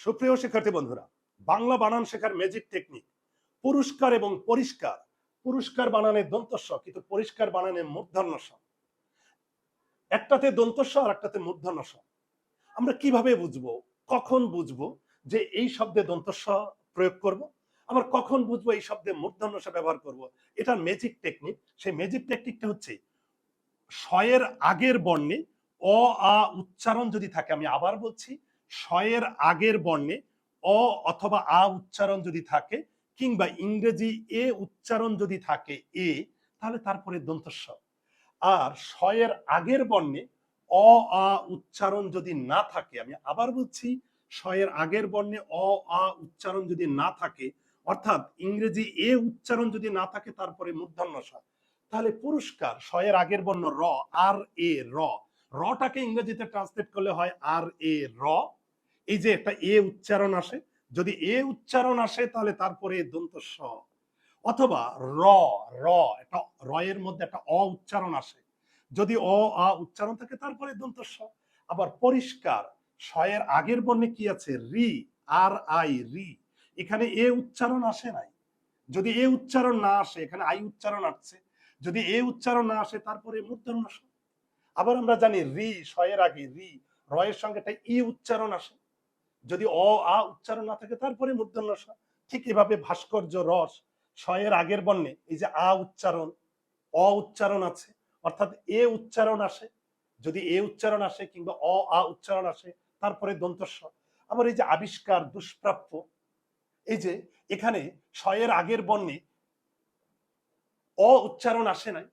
সুপ্রিয় শিক্ষার্থী বন্ধুরা, বাংলা বানান শেখার ম্যাজিক টেকনিক পুরস্কার এবং পরিষ্কার। পুরস্কার বানানে দন্তস্ব, কিন্তু পরিষ্কার বানানে মূর্ধন্য স একটাতে দন্তস্ব আর একটাতে মূর্ধন্য স আমরা কীভাবে বুঝব, কখন বুঝব যে এই শব্দে দন্তস্ব প্রয়োগ করব? আবার কখন বুঝব এই শব্দে মূর্ধন্য স ব্যবহার করব? এটা ম্যাজিক টেকনিক সেই ম্যাজিক টেকনিকটা হচ্ছে শয়ের আগের বর্ণে অ, আ, উচ্চারণ যদি থাকে, আমি আবার বলছি শয়ের আগের বর্ণে অ অথবা আ উচ্চারণ যদি থাকে, কিংবা ইংরেজি এ উচ্চারণ যদি থাকে এ, তাহলে তারপরে দন্তস্ব। আর শয়ের আগের বর্ণে অ, আ উচ্চারণ যদি না থাকে, আমি আবার বলছি শয়ের আগের বর্ণে অ, আ উচ্চারণ যদি না থাকে, অর্থাৎ ইংরেজি এ উচ্চারণ যদি না থাকে, তারপরে মূর্ধন্য স তাহলে পুরস্কার শয়ের আগের বর্ণ র, আর এ, র। রটাকে ইংরেজিতে ট্রান্সলেট করলে হয়, আর এ, র। এই যে একটা এ উচ্চারণ আসে, যদি এ উচ্চারণ আসে তাহলে তারপরে দন্ত স। অথবা র র, একটা র এর মধ্যে একটা অ উচ্চারণ আসে। যদি অ, আ উচ্চারণ থাকে তারপরে দন্ত স। আবার পরিষ্কার শয়ের আগের বর্ণে কি আছে? রি, আর, আই, রি। এখানে এ উচ্চারণ আসে নাই। যদি এ উচ্চারণ না আসে, এখানে আই উচ্চারণ আসছে। যদি এ উচ্চারণ না আসে তারপরে মূর্ধন্য আবার আমরা জানি রি শয়ের আগে রি, রয়ের সঙ্গে একটা ই উচ্চারণ আসে। যদি অ, আ উচ্চারণ না থাকে, তারপরে মূর্ধন্য স ঠিক এভাবে ভাস্কর্য রস শয়ের আগের বর্ণে এই যে আ উচ্চারণ, অ উচ্চারণ আছে, অর্থাৎ এ উচ্চারণ আসে, যদি এ উচ্চারণ আসে কিংবা অ, আ উচ্চারণ আসে, তারপরে দন্তস্ব। আবার এই যে আবিষ্কার, দুষ্প্রাপ্য, এই যে এখানে শয়ের আগের বর্ণে অ উচ্চারণ আসে নাই।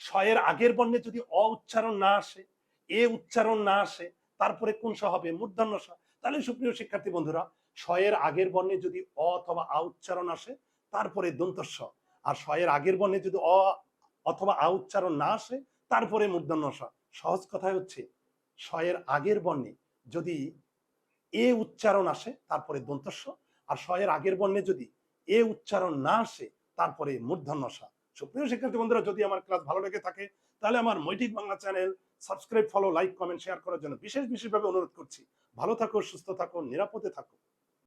শয়ের আগের বর্ণে যদি অ উচ্চারণ না আসে, এ উচ্চারণ না আসে তারপরে কোন স হবে? মূর্ধন্য স তাহলে সুপ্রিয় শিক্ষার্থী বন্ধুরা, শয়ের আগের বর্ণে যদি অ অথবা আ উচ্চারণ আসে, তারপরে দন্তস্ব আর শয়ের আগের বর্ণে যদি অ অথবা আ উচ্চারণ না আসে, তারপরে মূর্ধন্য স সহজ কথায় হচ্ছে, শয়ের আগের বর্ণে যদি এ উচ্চারণ আসে, তারপরে দন্তস্ব আর শয়ের আগের বর্ণে যদি এ উচ্চারণ না আসে, তারপরে মূর্ধন্য স সুপ্রিয় শিক্ষার্থী বন্ধুরা, যদি আমার ক্লাস ভালো লেগে থাকে, তাহলে আমার মৈটিক Bangla channel subscribe follow like comment share করার জন্য বিশেষ বিশেষভাবে অনুরোধ করছি। ভালো থাকো, সুস্থ থাকো, নিরাপদে থাকো।